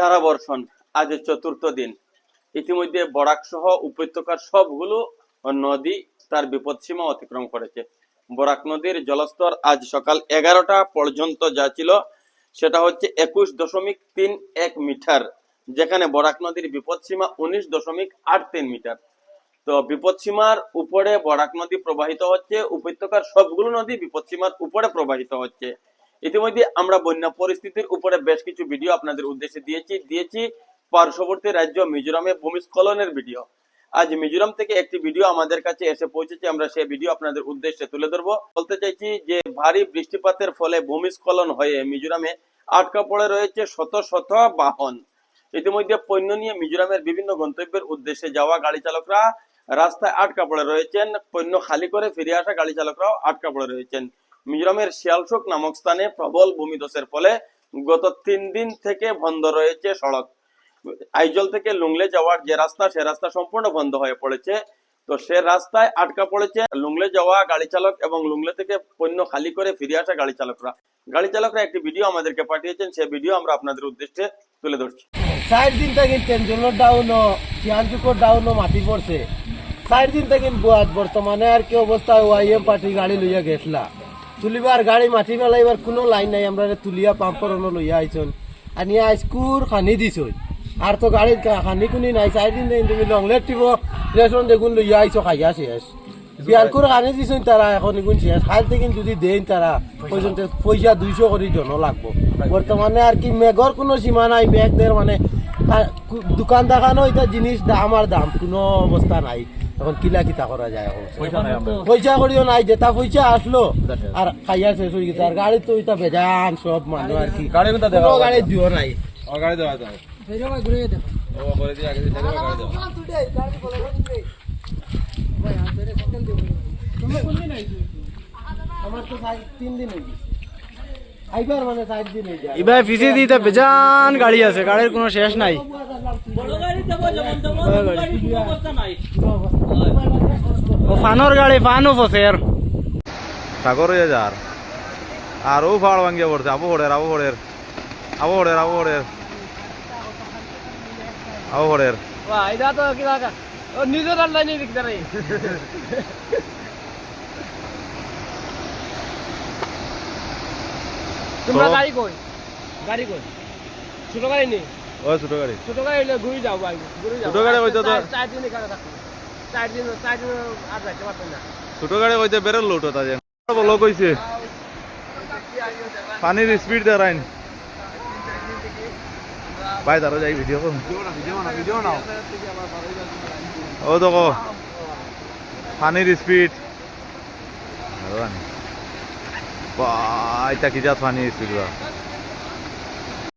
ধারাবর্ষণ আজ চতুর্থ দিন। ইতিমধ্যে বরাক সহ উপত্যকার সবগুলো নদী তার বিপদসীমা অতিক্রম করেছে। বরাক নদীর জলস্তর আজ সকাল এগারোটা পর্যন্ত যা ছিল, সেটা হচ্ছে একুশ দশমিক তিন এক মিটার, যেখানে বরাক নদীর বিপদসীমা উনিশ দশমিক আট তিন মিটার। তো বিপদসীমার উপরে বরাক নদী প্রবাহিত হচ্ছে, উপত্যকার সবগুলো নদী বিপদসীমার উপরে প্রবাহিত হচ্ছে। ইতিমধ্যে আমরা বন্যা পরিস্থিতির উপরে বেশ কিছু ভিডিও আপনাদের উদ্দেশ্যে দিয়েছি দিয়েছি। পার্শ্ববর্তী রাজ্য মিজোরামে ভূমিস্খলনের ভিডিও আজ মিজোরাম থেকে একটি ভিডিও আমাদের কাছে এসে পৌঁছেছে, আমরা সেই ভিডিও আপনাদের উদ্দেশ্যে তুলে ধরবো। বলতে চাইছি যে, ভারী বৃষ্টিপাতের ফলে ভূমিস্খলন হয়ে মিজোরামে আটকা পড়ে রয়েছে শত শত বাহন। ইতিমধ্যে পণ্য নিয়ে মিজোরামের বিভিন্ন গন্তব্যের উদ্দেশ্যে যাওয়া গাড়ি চালকরা রাস্তায় আটকা পড়ে রয়েছেন। পণ্য খালি করে ফিরে আসা গাড়ি চালকরাও আটকা পড়ে রয়েছেন। মিজোরামের শিয়ালশোক নামক স্থানে প্রবল ভূমিধসের ফলে গত তিন দিন থেকে বন্ধ রয়েছে সড়ক। আইজল থেকে লুংলে যাওয়ার যে রাস্তা, সে রাস্তা সম্পূর্ণ বন্ধ হয়ে পড়েছে। তো সে রাস্তায় আটকা পড়েছে লুংলে যাওয়া গাড়ি চালক এবং লুংলে থেকে পণ্য খালি করে ফিরে আসা গাড়ি চালকরা। গাড়ি চালকরা একটি ভিডিও আমাদেরকে পাঠিয়েছেন, সেই ভিডিও আমরা আপনাদের উদ্দেশ্যে তুলে ধরছি। চার দিন থেকে টেনশনের ডাউনও চিয়ানচুকর ডাউনও মাটি পড়ছে। চার দিন থেকে বর্তমানে আর কি অবস্থা ওয়াইএম পার্টি গাড়ি লইয়া গেছলা। তুলিবার গাড়ি, মাটি মেলাইবার কোনো লাইন নাই, আমরা তুলিয়া পাম্পর লইয়া আইছন আনি আইসকুর খানি দিছই আর তো গাড়ির খানি কুনি নাই চার দিন তুমি লংলেট টিব রেশন দেখুন লইয়া আইছো খাইয়া শেষ। বিয়ারকুর খানি দিছই তারা এখন এগুন শেষ। খাই থেকে যদি দেন তারা পর্যন্ত পয়সা দুইশো করে জন লাগবো। বর্তমানে আর কি মেঘর কোনো সীমা নাই মেঘদের মানে দোকান দেখানো এটা জিনিস দাম আর দাম, কোনো অবস্থা নাই। এখন কিলা কিতা করা যায় এখন পয়সা করিও নাই যেটা পয়সা আসলো আর খাইয়া শেষ হয়ে গেছে আর গাড়ি তো এটা বেজান সব মানুষ আর কি গাড়ি দিও নাই গাড়ি দেওয়া যাবে হয়ে মানে হয়ে এবার পিছিয়ে দিতে বেজান গাড়ি আছে গাড়ির কোনো শেষ নাই ও ফানোর গাড়ি ফানও ফসের সাগর হয়ে যার আর ও ফাড় পড়ছে আবু পড়ের আবু পড়ের আবু পড়ের আবু পড়ের আবু পড়ের এটা তো কিবা নিজের লাইনে দেখতে নাই তোমরা গাড়ি কই? গাড়ি কই? ছোট গাড়ি নেই? ও ছোট গাড়ি। ছোট গাড়ি হলে ঘুরে যাও বাইক ঘুরে যাও ছোট গাড়ি হয়তো তো- চার- দিন এখানে থাকো চার দিন চার দিন আর যাইতে পারতেন না। ছোট গাড়ি কইতে বেরোল লোট তা যে। লোক হইছে। পানির স্পিড দেখাইন ভাই তারও যাই ভিডিও করুন। ও দেখো। পানির স্পিড বা এটা কি যা পানির স্পিড